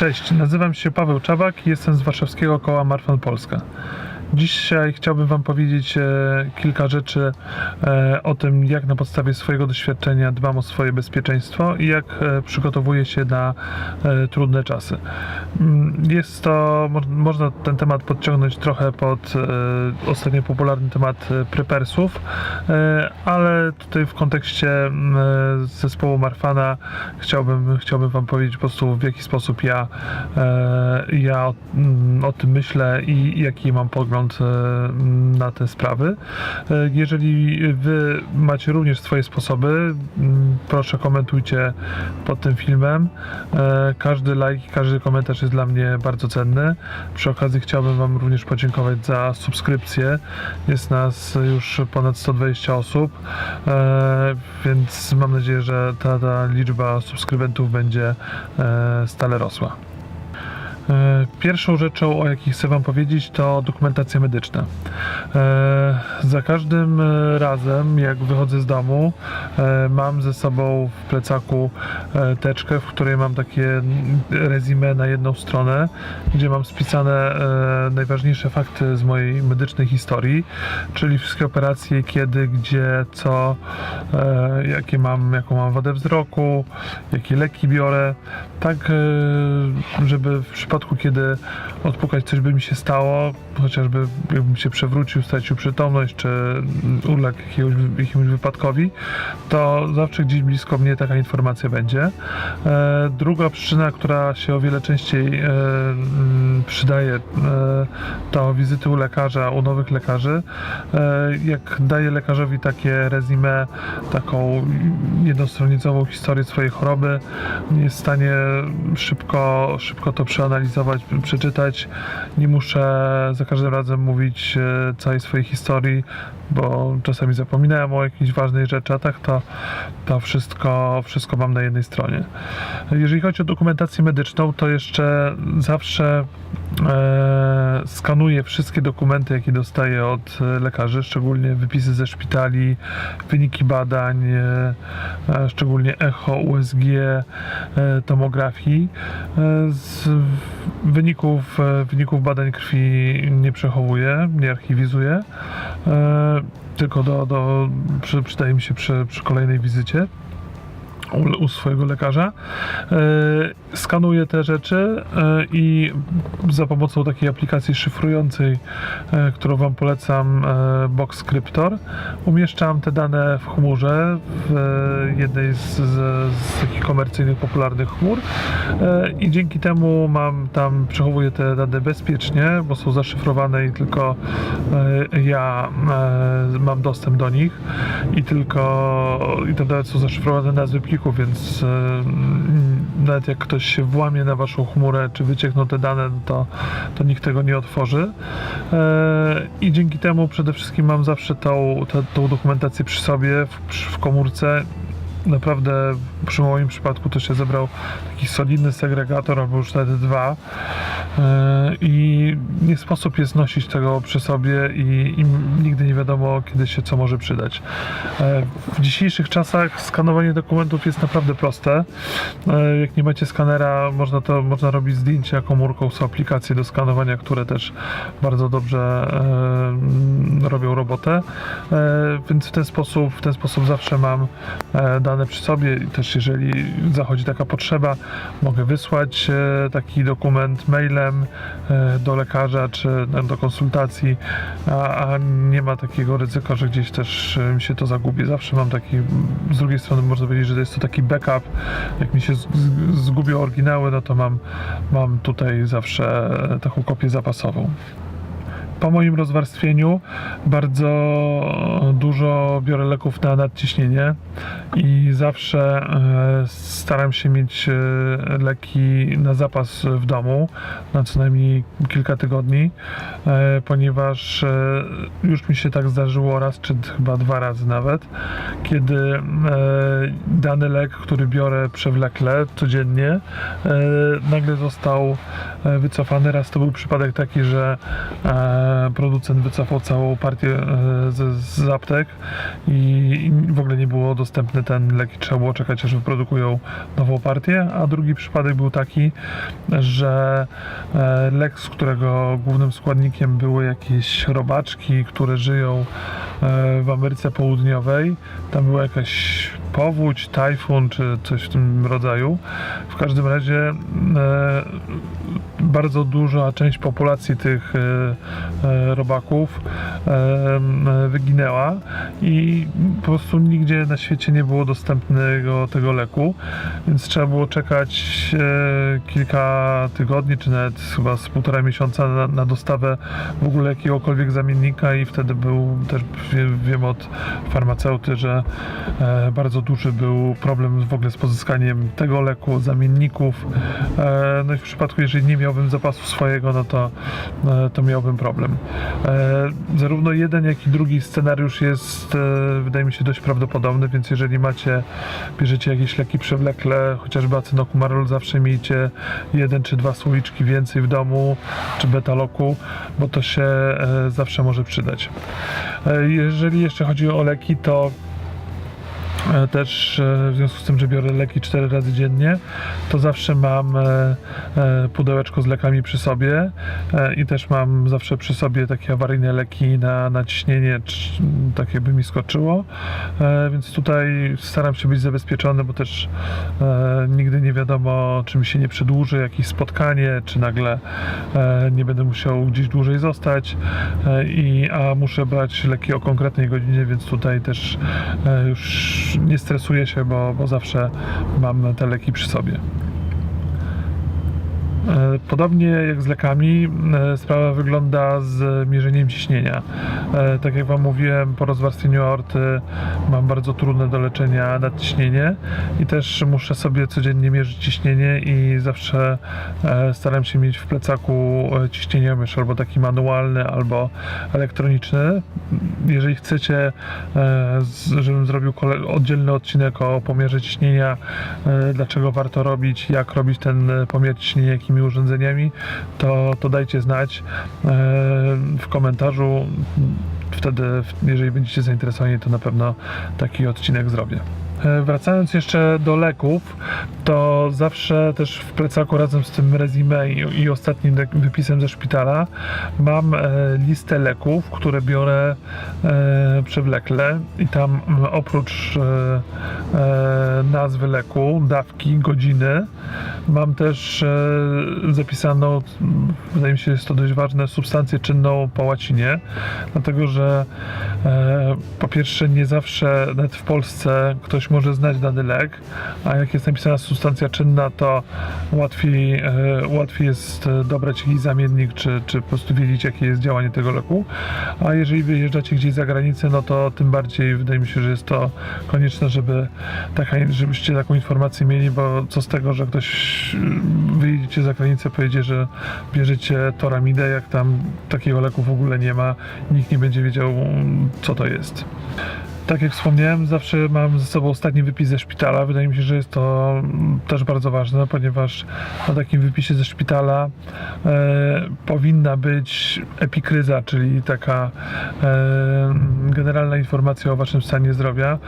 Cześć, nazywam się Paweł Czabak i jestem z warszawskiego koła Marfan Polska. Dzisiaj chciałbym Wam powiedzieć e, kilka rzeczy e, o tym, jak na podstawie swojego doświadczenia dbam o swoje bezpieczeństwo i jak e, przygotowuję się na trudne czasy. Mm, Jest to, mo- można ten temat podciągnąć trochę pod ostatnio popularny temat prepersów, ale tutaj w kontekście mm, zespołu Marfana chciałbym, chciałbym Wam powiedzieć po prostu w jaki sposób ja, ja o, mm, o tym myślę i jaki mam pogląd e, na te sprawy. E, Jeżeli Wy macie również swoje sposoby, mm, proszę komentujcie pod tym filmem. E, Każdy like, każdy komentarz jest dla mnie bardzo cenny. Przy okazji chciałbym Wam również podziękować za subskrypcję. Jest nas już ponad 120 osób, e, więc mam nadzieję, że ta, ta liczba subskrybentów będzie stale rosła. E, Pierwszą rzeczą, o jakiej chcę Wam powiedzieć, to dokumentacja medyczna. E, Za każdym e, razem, jak wychodzę z domu, mam ze sobą w plecaku teczkę, w której mam takie resume na jedną stronę, gdzie mam spisane najważniejsze fakty z mojej medycznej historii, czyli wszystkie operacje, kiedy, gdzie, co, jakie mam, jaką mam wadę wzroku, jakie leki biorę, tak żeby w przypadku, kiedy odpukać coś by mi się stało, chociażby jakbym się przewrócił, stracił przytomność, czy uległ jakiegoś, jakiemuś wypadkowi, to zawsze gdzieś blisko mnie taka informacja będzie. E, druga przyczyna, która się o wiele częściej e, przydaje, e, to wizyty u lekarza, u nowych lekarzy. Jak daję lekarzowi takie resume, taką jednostronicową historię swojej choroby, jest w stanie szybko, szybko to przeanalizować, przeczytać. Nie muszę za każdym razem mówić e, całej swojej historii, bo czasami zapominałem o jakiejś ważnej rzeczy, a tak to, to wszystko, wszystko mam na jednej stronie. Jeżeli chodzi o dokumentację medyczną, to jeszcze zawsze e, skanuję wszystkie dokumenty, jakie dostaję od e, lekarzy, szczególnie wypisy ze szpitali, wyniki badań, e, szczególnie echo, USG, e, tomografii. E, z wyników, e, wyników badań krwi nie przechowuję, nie archiwizuję, e, tylko do, do, przy, przydaje mi się przy, przy kolejnej wizycie u, swojego lekarza. E, skanuję te rzeczy e, i za pomocą takiej aplikacji szyfrującej, e, którą Wam polecam, Box Cryptor, umieszczam te dane w chmurze, w jednej z, z, z takich komercyjnych, popularnych chmur i dzięki temu mam tam, przechowuję te dane bezpiecznie, bo są zaszyfrowane i tylko ja mam dostęp do nich i tylko i te dane są zaszyfrowane nazwy plików, więc e, nawet jak ktoś się włamie na waszą chmurę, czy wyciekną te dane, to, to nikt tego nie otworzy. E, I dzięki temu przede wszystkim mam zawsze tą, tą dokumentację przy sobie, w, w komórce. Naprawdę przy moim przypadku to się zebrał taki solidny segregator, albo już nawet dwa. E, I nie sposób jest nosić tego przy sobie i, i nigdy nie wiadomo, kiedy się co może przydać. E, W dzisiejszych czasach skanowanie dokumentów jest naprawdę proste. E, Jak nie macie skanera, można to można robić zdjęcia komórką. Są aplikacje do skanowania, które też bardzo dobrze robią robotę. Więc w ten sposób, w ten sposób zawsze mam dane przy sobie i też jeżeli zachodzi taka potrzeba, mogę wysłać e, taki dokument mailem e, do lekarza czy do konsultacji, a, nie ma takiego ryzyka, że gdzieś też e, mi się to zagubi. Zawsze mam taki, z drugiej strony można powiedzieć, że jest to taki backup. Jak mi się zgubią oryginały, no to mam, mam tutaj zawsze taką kopię zapasową po moim rozwarstwieniu bardzo dużo biorę leków na nadciśnienie i zawsze e, staram się mieć e, leki na zapas w domu na co najmniej kilka tygodni, e, ponieważ już mi się tak zdarzyło raz czy chyba dwa razy nawet, kiedy dany lek, który biorę przewlekle codziennie, nagle został wycofany. Raz to był przypadek taki, że e, e, producent wycofał całą partię e, z, z aptek i, w ogóle nie było dostępny ten lek i trzeba było czekać, aż wyprodukują nową partię, a drugi przypadek był taki, że e, lek, z którego głównym składnikiem były jakieś robaczki, które żyją e, w Ameryce Południowej, tam była jakaś powódź, tajfun czy coś w tym rodzaju. W każdym razie e, bardzo duża część populacji tych e, e, robaków e, wyginęła i po prostu nigdzie na świecie nie było dostępnego tego leku, więc trzeba było czekać e, kilka tygodni, czy nawet chyba z półtora miesiąca na, na dostawę w ogóle jakiegokolwiek zamiennika i wtedy był też wiem, wiem od farmaceuty, że e, bardzo duży był problem w ogóle z pozyskaniem tego leku, zamienników. E, no i w przypadku, jeżeli nie miałbym zapasu swojego, no to, e, to miałbym problem. E, zarówno jeden, jak i drugi scenariusz jest, wydaje mi się, dość prawdopodobny, więc jeżeli macie, bierzecie jakieś leki przewlekle, chociażby acenokumarol, zawsze miejcie jeden czy dwa słoiczki więcej w domu, czy betaloku, bo to się zawsze może przydać. Jeżeli jeszcze chodzi o leki, to Też e, w związku z tym, że biorę leki 4 razy dziennie, to zawsze mam e, e, pudełeczko z lekami przy sobie e, i też mam zawsze przy sobie takie awaryjne leki na, na ciśnienie, czy- tak jakby mi skoczyło. E, Więc tutaj staram się być zabezpieczony, bo też e, nigdy nie wiadomo, czy mi się nie przedłuży jakieś spotkanie, czy nagle e, nie będę musiał gdzieś dłużej zostać, e, i, a muszę brać leki o konkretnej godzinie, więc tutaj też e, nie stresuję się, bo, bo zawsze mam te leki przy sobie. E, Podobnie jak z lekami, e, sprawa wygląda z mierzeniem ciśnienia. E, Tak jak Wam mówiłem, po rozwarstwieniu aorty mam bardzo trudne do leczenia nadciśnienie i też muszę sobie codziennie mierzyć ciśnienie i zawsze staram się mieć w plecaku ciśnieniomierz albo taki manualny, albo elektroniczny. Jeżeli chcecie, żebym zrobił oddzielny odcinek o pomiarze ciśnienia, dlaczego warto robić, jak robić ten pomiar ciśnienia, jakimi urządzeniami, to, to dajcie znać e, w komentarzu. Wtedy, jeżeli będziecie zainteresowani, to na pewno taki odcinek zrobię. E, Wracając jeszcze do leków, to zawsze też w plecaku razem z tym rezime i, i ostatnim wypisem ze szpitala mam e, listę leków, które biorę e, przewlekle. I tam oprócz nazwy leku, dawki, godziny, mam też zapisaną, wydaje mi się, jest to dość ważne, substancję czynną po łacinie, dlatego że po pierwsze nie zawsze, nawet w Polsce, ktoś może znać dany lek, a jak jest napisana substancja czynna, to łatwiej, e, łatwiej jest e, dobrać jakiś zamiennik, czy, czy po prostu wiedzieć, jakie jest działanie tego leku. A jeżeli wyjeżdżacie gdzieś za granicę, no to tym bardziej wydaje mi się, że jest to konieczne, żeby taka, żebyście taką informację mieli, bo co z tego, że ktoś mm, wyjedziecie za granicę, powiedzie, że bierzecie toramidę, jak tam takiego leku w ogóle nie ma, nikt nie będzie wiedział, co to jest. Tak jak wspomniałem, zawsze mam ze sobą ostatni wypis ze szpitala. Wydaje mi się, że jest to mm, też bardzo ważne, ponieważ na takim wypisie ze szpitala e, powinna być epikryza, czyli taka e, generalna informacja o waszym stanie zdrowia.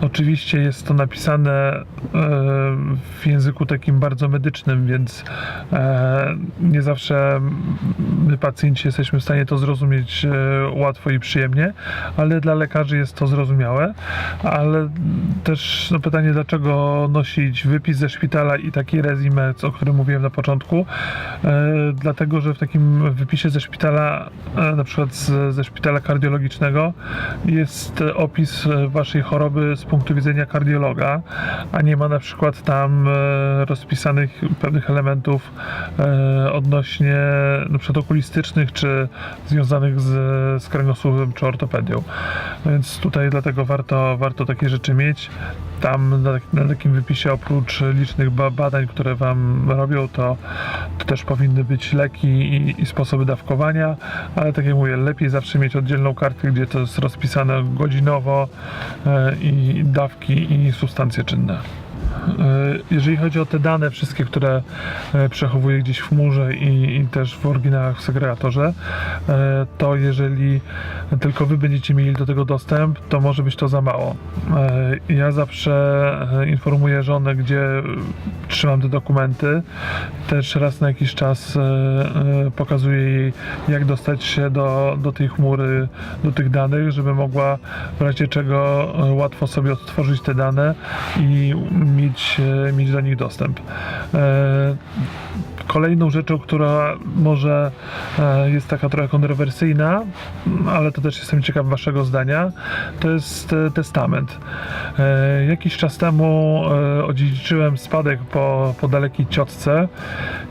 Oczywiście jest to napisane e, w języku takim bardzo medycznym, więc e, nie zawsze my pacjenci jesteśmy w stanie to zrozumieć e, łatwo i przyjemnie, ale dla lekarzy jest to zrozumiałe. Ale też no, pytanie, dlaczego nosić wypis ze szpitala i taki rezime, o którym mówiłem na początku? E, dlatego, że w takim wypisie ze szpitala, e, na przykład z, ze szpitala kardiologicznego, jest e, opis e, waszej choroby z punktu widzenia kardiologa, a nie ma na przykład tam e, rozpisanych pewnych elementów e, odnośnie na przykład okulistycznych, czy związanych z, z kręgosłupem, czy ortopedią. Więc tutaj dlatego warto, warto takie rzeczy mieć. Tam na, na takim wypisie oprócz licznych ba- badań, które Wam robią, to, to też powinny być leki i, i sposoby dawkowania, ale tak jak mówię, lepiej zawsze mieć oddzielną kartkę, gdzie to jest rozpisane godzinowo e, i dawki i substancje czynne. Jeżeli chodzi o te dane wszystkie, które e, przechowuję gdzieś w chmurze i, i też w oryginałach w segregatorze, e, to jeżeli tylko wy będziecie mieli do tego dostęp, to może być to za mało. E, Ja zawsze e, informuję żonę, gdzie trzymam te dokumenty. Też raz na jakiś czas e, e, pokazuję jej, jak dostać się do, do tej chmury, do tych danych, żeby mogła w razie czego e, łatwo sobie odtworzyć te dane i mieć, e, mieć do nich dostęp. Kolejną rzeczą, która może e, jest taka trochę kontrowersyjna, ale to też jestem ciekaw Waszego zdania, to jest e, testament. E, Jakiś czas temu odziedziczyłem spadek po, po dalekiej ciotce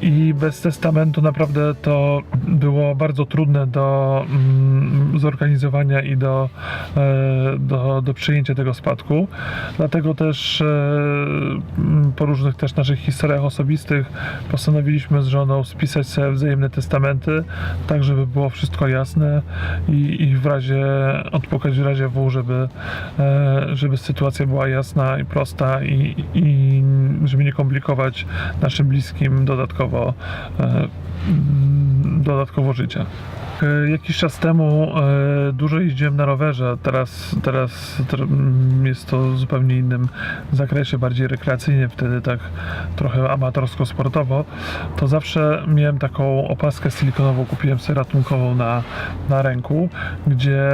i bez testamentu naprawdę to było bardzo trudne do mm, zorganizowania i do, do, do przyjęcia tego spadku. Dlatego też po różnych też naszych historiach osobistych postanowiliśmy z żoną spisać sobie wzajemne testamenty, tak żeby było wszystko jasne i, i w razie odpukać w razie W, żeby, e, żeby sytuacja była jasna i prosta i, i żeby nie komplikować naszym bliskim dodatkowo e, dodatkowo życia. E, Jakiś czas temu e, dużo jeździłem na rowerze, teraz, teraz mm, jest to w zupełnie innym zakresie, bardziej rekreacyjnie, wtedy tak trochę amatorsko-sportowo. To zawsze miałem taką opaskę silikonową, kupiłem sobie ratunkową na, na ręku, gdzie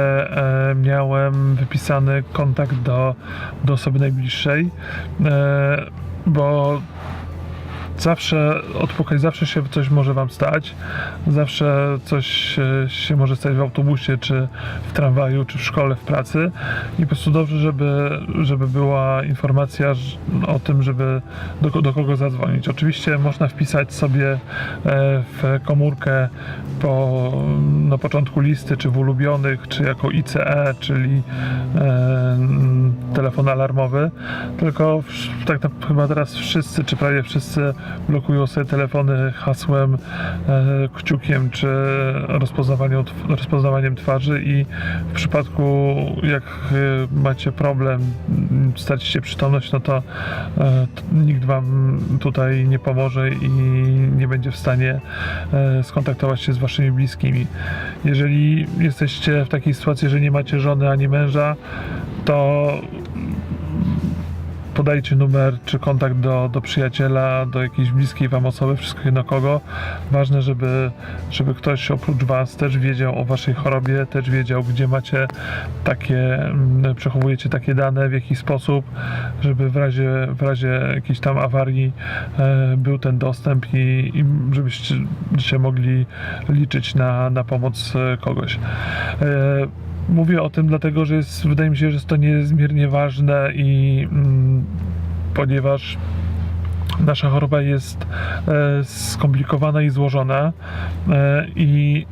e, miałem wypisany kontakt do, do osoby najbliższej, bo zawsze odpukać, zawsze się coś może wam stać, zawsze coś e, się może stać w autobusie, czy w tramwaju, czy w szkole, w pracy. I po prostu dobrze, żeby, żeby była informacja o tym, żeby do, do kogo zadzwonić. Oczywiście można wpisać sobie e, w komórkę po, na początku listy, czy w ulubionych, czy jako ICE, czyli e, telefon alarmowy, tylko tak chyba teraz wszyscy, czy prawie wszyscy blokują sobie telefony hasłem, e, kciukiem, czy rozpoznawaniem, tw- rozpoznawaniem twarzy i w przypadku jak e, macie problem, stracicie przytomność, no to, e, nikt wam tutaj nie pomoże i nie będzie w stanie skontaktować się z waszymi bliskimi. Jeżeli jesteście w takiej sytuacji, że nie macie żony ani męża, to podajcie numer czy kontakt do, do przyjaciela, do jakiejś bliskiej wam osoby, wszystko jedno kogo. Ważne, żeby, żeby ktoś oprócz was też wiedział o waszej chorobie, też wiedział, gdzie macie takie, mm, przechowujecie takie dane, w jaki sposób, żeby w razie, w razie jakiejś tam awarii e, był ten dostęp i, i żebyście mogli liczyć na, na pomoc e, kogoś. E, Mówię o tym dlatego, że jest, wydaje mi się, że jest to niezmiernie ważne i mm, ponieważ nasza choroba jest e, skomplikowana i złożona e, i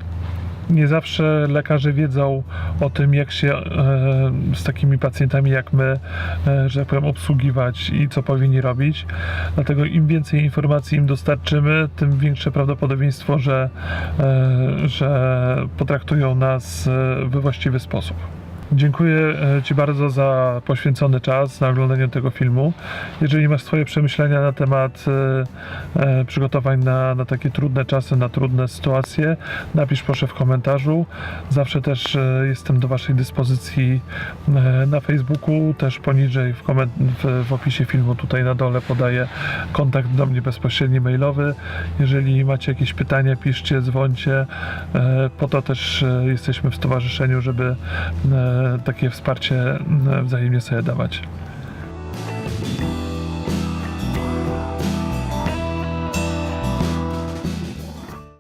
nie zawsze lekarze wiedzą o tym, jak się e, z takimi pacjentami jak my, e, że tak powiem, obsługiwać i co powinni robić. Dlatego im więcej informacji im dostarczymy, tym większe prawdopodobieństwo, że, e, że potraktują nas we właściwy sposób. Dziękuję e, Ci bardzo za poświęcony czas na oglądanie tego filmu. Jeżeli masz swoje przemyślenia na temat e, e, przygotowań na, na takie trudne czasy, na trudne sytuacje, napisz proszę w komentarzu. Zawsze też e, jestem do Waszej dyspozycji e, na Facebooku, też poniżej w, w, w opisie filmu tutaj na dole podaję kontakt do mnie bezpośredni mailowy. Jeżeli macie jakieś pytania, piszcie, dzwońcie. E, Po to też e, jesteśmy w stowarzyszeniu, żeby e, takie wsparcie e, wzajemnie sobie dawać.